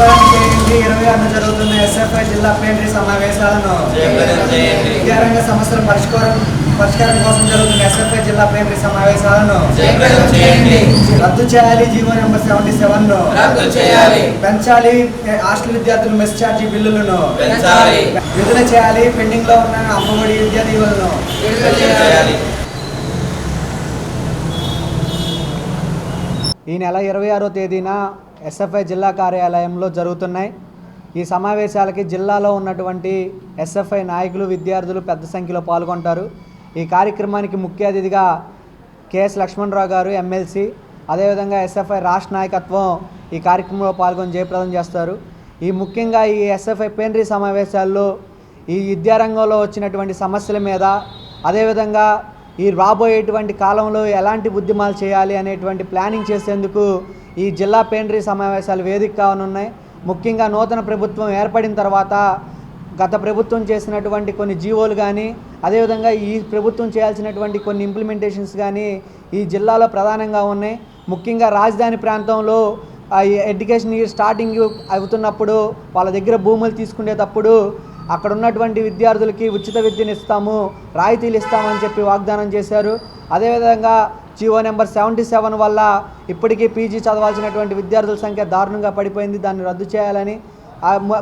పరిష్కారం చేయండి ఇరవై ఆరున జరుగుతున్న ఎస్ఎఫ్ఐ జిల్లా సమావేశాలను. విద్యారంగ సమస్యల పరిష్కారం పరిష్కారం కోసం జరుగుతున్న ఎస్ఎఫ్ఐ జిల్లా సమావేశాలను. రద్దు చేయాలి జీవో నెంబర్ సెవెంటీ సెవెన్ను. పెంచాలి హాస్టల్ విద్యార్థుల మెస్ ఛార్జీ బిల్లులను. విడుదల చేయాలి పెండింగ్లో ఉన్న అమ్మఒడి విద్యా దీవులను. ఈ నెల ఇరవై ఆరో తేదీన ఎస్ఎఫ్ఐ జిల్లా కార్యాలయంలో జరుగుతున్నాయి. ఈ సమావేశాలకి జిల్లాలో ఉన్నటువంటి ఎస్ఎఫ్ఐ నాయకులు విద్యార్థులు పెద్ద సంఖ్యలో పాల్గొంటారు. ఈ కార్యక్రమానికి ముఖ్య అతిథిగా కెఎస్ లక్ష్మణరావు గారు ఎమ్మెల్సీ అదేవిధంగా ఎస్ఎఫ్ఐ రాష్ట్ర నాయకత్వం ఈ కార్యక్రమంలో పాల్గొని జయప్రదం చేస్తారు. ఈ ముఖ్యంగా ఈ ఎస్ఎఫ్ఐ పేనరీ సమావేశాల్లో ఈ విద్యారంగంలో వచ్చినటువంటి సమస్యల మీద అదేవిధంగా ఈ రాబోయేటువంటి కాలంలో ఎలాంటి ఉద్యమాలు చేయాలి అనేటువంటి ప్లానింగ్ చేసేందుకు ఈ జిల్లా ప్లేనరీ సమావేశాలు వేదిక కావనున్నాయి ముఖ్యంగా నూతన ప్రభుత్వం ఏర్పడిన తర్వాత గత ప్రభుత్వం చేసినటువంటి కొన్ని జీవోలు కానీ అదేవిధంగా ఈ ప్రభుత్వం చేయాల్సినటువంటి కొన్ని ఇంప్లిమెంటేషన్స్ కానీ ఈ జిల్లాలో ప్రధానంగా ఉన్నాయి. ముఖ్యంగా రాజధాని ప్రాంతంలో ఈ ఎడ్యుకేషన్ ఇయర్ స్టార్టింగ్ అవుతున్నప్పుడు వాళ్ళ దగ్గర భూములు తీసుకునేటప్పుడు అక్కడ ఉన్నటువంటి విద్యార్థులకి ఉచిత విద్యను ఇస్తాము రాయితీలు ఇస్తామని చెప్పి వాగ్దానం చేశారు. అదేవిధంగా జీవో నెంబర్ సెవెంటీ సెవెన్ వల్ల ఇప్పటికీ పీజీ చదవాల్సినటువంటి విద్యార్థుల సంఖ్య దారుణంగా పడిపోయింది. దాన్ని రద్దు చేయాలని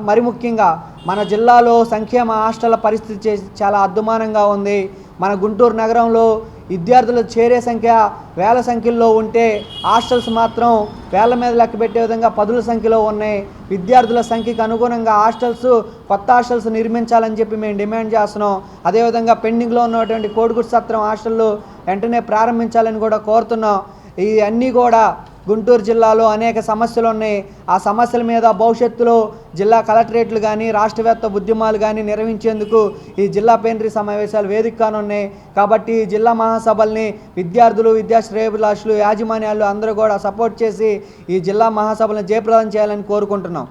మరి ముఖ్యంగా మన జిల్లాలో సంక్షేమ హాస్టల్ పరిస్థితి చాలా అద్దుమానంగా ఉంది. మన గుంటూరు నగరంలో విద్యార్థులు చేరే సంఖ్య వేల సంఖ్యలో ఉంటే హాస్టల్స్ మాత్రం వేల మీద లెక్క పెట్టే విధంగా పదుల సంఖ్యలో ఉన్నాయి. విద్యార్థుల సంఖ్యకు అనుగుణంగా హాస్టల్స్ కొత్త హాస్టల్స్ నిర్మించాలని చెప్పి మేము డిమాండ్ చేస్తున్నాం. అదేవిధంగా పెండింగ్లో ఉన్నటువంటి కోడిగుడి సత్రం హాస్టళ్ళు వెంటనే ప్రారంభించాలని కూడా కోరుతున్నాం. ఇవన్నీ అన్నీ కూడా గుంటూరు జిల్లాలో అనేక సమస్యలు ఉన్నాయి. ఆ సమస్యల మీద భవిష్యత్తులో జిల్లా కలెక్టరేట్లు కానీ రాష్ట్రవ్యాప్త ఉద్యమాలు కానీ నిర్వహించేందుకు ఈ జిల్లా ప్లేనరీ సమావేశాలు వేదిక కానున్నాయి కాబట్టి ఈ జిల్లా మహాసభల్ని విద్యార్థులు విద్యాశ్రేయభిలాషులు యాజమాన్యాలు అందరూ కూడా సపోర్ట్ చేసి ఈ జిల్లా మహాసభలను జయప్రదం చేయాలని కోరుకుంటున్నాం.